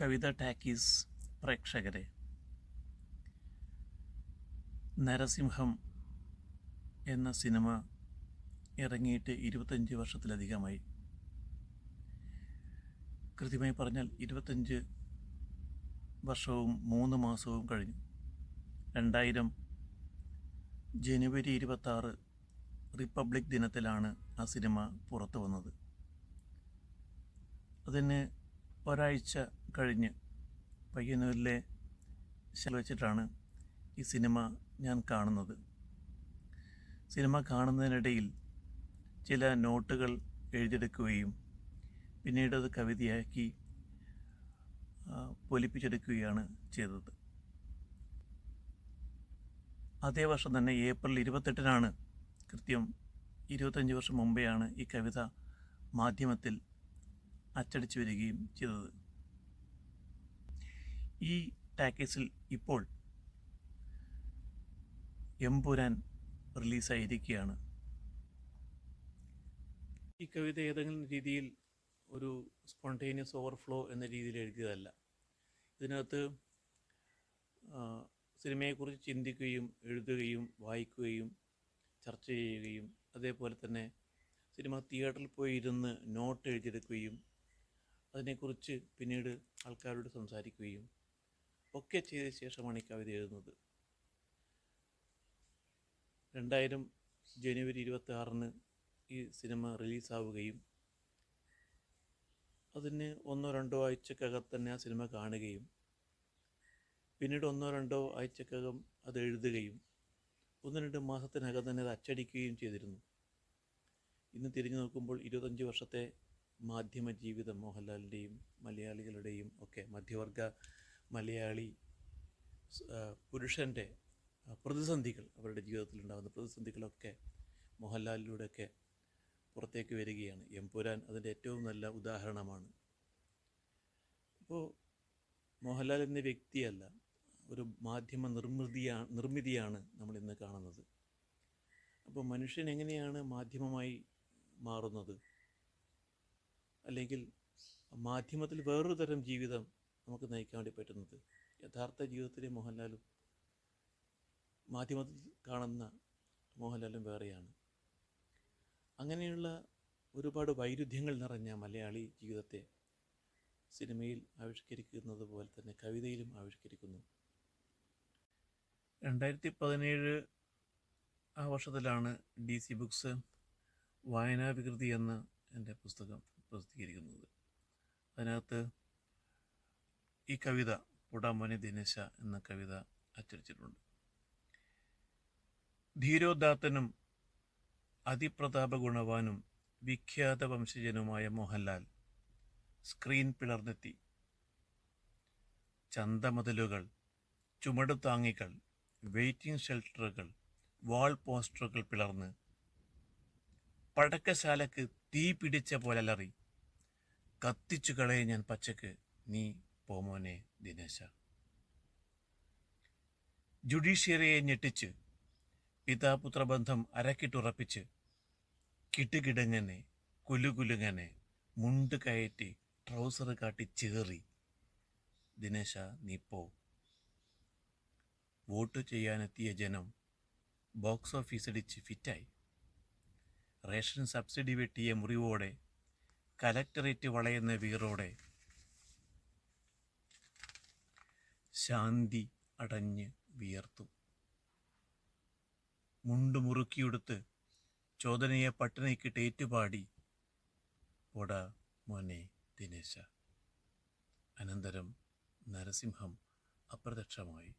കവിത talkies പ്രേക്ഷകരെ. നരസിംഹം എന്ന cinema ഇറങ്ങിയിട്ട് ഇരുപത്തഞ്ച് വർഷത്തിലധികമായി. കൃത്യമായി പറഞ്ഞാൽ ഇരുപത്തഞ്ച് വർഷവും മൂന്ന് മാസവും കഴിഞ്ഞു. രണ്ടായിരം ജനുവരി ഇരുപത്താറ് റിപ്പബ്ലിക് ദിനത്തിലാണ് ആ സിനിമ പുറത്തു വന്നത് അതിന് ഒരാഴ്ച കഴിഞ്ഞ് പയ്യന്നൂരിലെ ശാല വെച്ചിട്ടാണ് ഈ സിനിമ ഞാൻ കാണുന്നത്. സിനിമ കാണുന്നതിനിടയിൽ ചില നോട്ടുകൾ എഴുതിയെടുക്കുകയും പിന്നീട് അത് കവിതയാക്കി പൊലിപ്പിച്ചെടുക്കുകയാണ് ചെയ്തത്. അതേ വർഷം തന്നെ ഏപ്രിൽ ഇരുപത്തെട്ടിനാണ് കൃത്യം ഇരുപത്തഞ്ച് വർഷം മുമ്പെയാണ് ഈ കവിത മാധ്യമത്തിൽ അച്ചടിച്ചു വരികയും ചെയ്തത്. ഈ പാക്കേജിൽ ഇപ്പോൾ എമ്പുരാൻ റിലീസായിരിക്കുകയാണ്. ഈ കവിത ഏതെങ്കിലും രീതിയിൽ ഒരു സ്പോണ്ടേനിയസ് ഓവർഫ്ലോ എന്ന രീതിയിൽ എഴുതിയതല്ല. ഇതിനകത്ത് സിനിമയെക്കുറിച്ച് ചിന്തിക്കുകയും എഴുതുകയും വായിക്കുകയും ചർച്ച ചെയ്യുകയും അതേപോലെ തന്നെ സിനിമ തിയേറ്ററിൽ പോയി ഇരുന്ന് നോട്ട് എഴുതിയെടുക്കുകയും അതിനെക്കുറിച്ച് പിന്നീട് ആൾക്കാരോട് സംസാരിക്കുകയും ഒക്കെ ചെയ്ത ശേഷമാണ് ഈ കവിത എഴുതുന്നത്. രണ്ടായിരം ജനുവരി ഇരുപത്തി ആറിന് ഈ സിനിമ റിലീസാവുകയും അതിന് ഒന്നോ രണ്ടോ ആഴ്ചക്കകം തന്നെ ആ സിനിമ കാണുകയും പിന്നീട് ഒന്നോ രണ്ടോ ആഴ്ചക്കകം അത് എഴുതുകയും ഒന്ന് രണ്ട് മാസത്തിനകം തന്നെ അത് അച്ചടിക്കുകയും ചെയ്തിരുന്നു. ഇന്ന് തിരിഞ്ഞു നോക്കുമ്പോൾ ഇരുപത്തഞ്ച് വർഷത്തെ മാധ്യമ ജീവിതം മോഹൻലാലിന്റെയും മലയാളികളുടെയും ഒക്കെ മധ്യവർഗ മലയാളി പുരുഷന്റെ പ്രതിസന്ധികൾ അവരുടെ ജീവിതത്തിലുണ്ടാകുന്ന പ്രതിസന്ധികളൊക്കെ മോഹൻലാലിലൂടെയൊക്കെ പുറത്തേക്ക് വരികയാണ്. എംപുരാൻ അതിന്റെ ഏറ്റവും നല്ല ഉദാഹരണമാണ്. അപ്പോൾ മോഹൻലാൽ എന്ന വ്യക്തിയല്ല ഒരു മാധ്യമ നിർമ്മിതിയാണ് നിർമ്മിതിയാണ് നമ്മൾ ഇന്ന് കാണുന്നത്. അപ്പോൾ മനുഷ്യൻ എങ്ങനെയാണ് മാധ്യമമായി മാറുന്നത്? അല്ലെങ്കിൽ മാധ്യമത്തിൽ വേറൊരു തരം ജീവിതം നമുക്ക് നയിക്കാൻ വേണ്ടി പറ്റുന്നത്. യഥാർത്ഥ ജീവിതത്തിലെ മോഹൻലാലും മാധ്യമത്തിൽ കാണുന്ന മോഹൻലാലും വേറെയാണ്. അങ്ങനെയുള്ള ഒരുപാട് വൈരുദ്ധ്യങ്ങൾ നിറഞ്ഞ മലയാളി ജീവിതത്തെ സിനിമയിൽ ആവിഷ്കരിക്കുന്നത് പോലെ തന്നെ കവിതയിലും ആവിഷ്കരിക്കുന്നു. രണ്ടായിരത്തി പതിനേഴ് ആ വർഷത്തിലാണ് ഡി സി ബുക്സ് വായനാ വികൃതി എന്ന എന്റെ പുസ്തകം പ്രസിദ്ധീകരിക്കുന്നത്. അതിനകത്ത് ഈ കവിത പുടാമോനെ ദിനേശ എന്ന കവിത അച്ചടിച്ചിട്ടുണ്ട് ധീരോദാത്തനും അതിപ്രതാപ ഗുണവാനും വിഖ്യാത വംശജനുമായ മോഹൻലാൽ സ്ക്രീൻ പിളർന്നെത്തി. ചന്തമതിലുകൾ ചുമടുതാങ്ങികൾ വെയിറ്റിംഗ് ഷെൽട്ടറുകൾ വാൾ പോസ്റ്ററുകൾ പിളർന്ന് പടക്കശാലക്ക് തീ പിടിച്ച പോലെ അലറി കത്തിച്ചു കളയെ ഞാൻ പച്ചക്ക് നീ പോമോനെ ദിനേശ. ജുഡീഷ്യറിയെ ഞെട്ടിച്ച് പിതാപുത്രബന്ധം അരക്കിട്ടുറപ്പിച്ച് കിട്ടുകിടങ്ങനെ കുലുകുലുങ്ങനെ മുണ്ട് കയറ്റി ട്രൗസർ കാട്ടി ചേറി. ദിനേശ നീ പോ. വോട്ട് ചെയ്യാനെത്തിയ ജനം ബോക്സ് ഓഫീസ് അടിച്ച് ഫിറ്റായി. റേഷൻ സബ്സിഡി വെട്ടിയ മുറിവോടെ കലക്ടറേറ്റ് വളയുന്ന വീറോടെ ശാന്തി അടഞ്ഞ് വിയർത്തു. മുണ്ട് മുറുക്കിയെടുത്ത് ചോദനയെ പട്ടിണിക്കിട്ട് ഏറ്റുപാടി. പൊട മോനെ ദിനേശ അനന്തരം നരസിംഹം അപ്രത്യക്ഷമായി.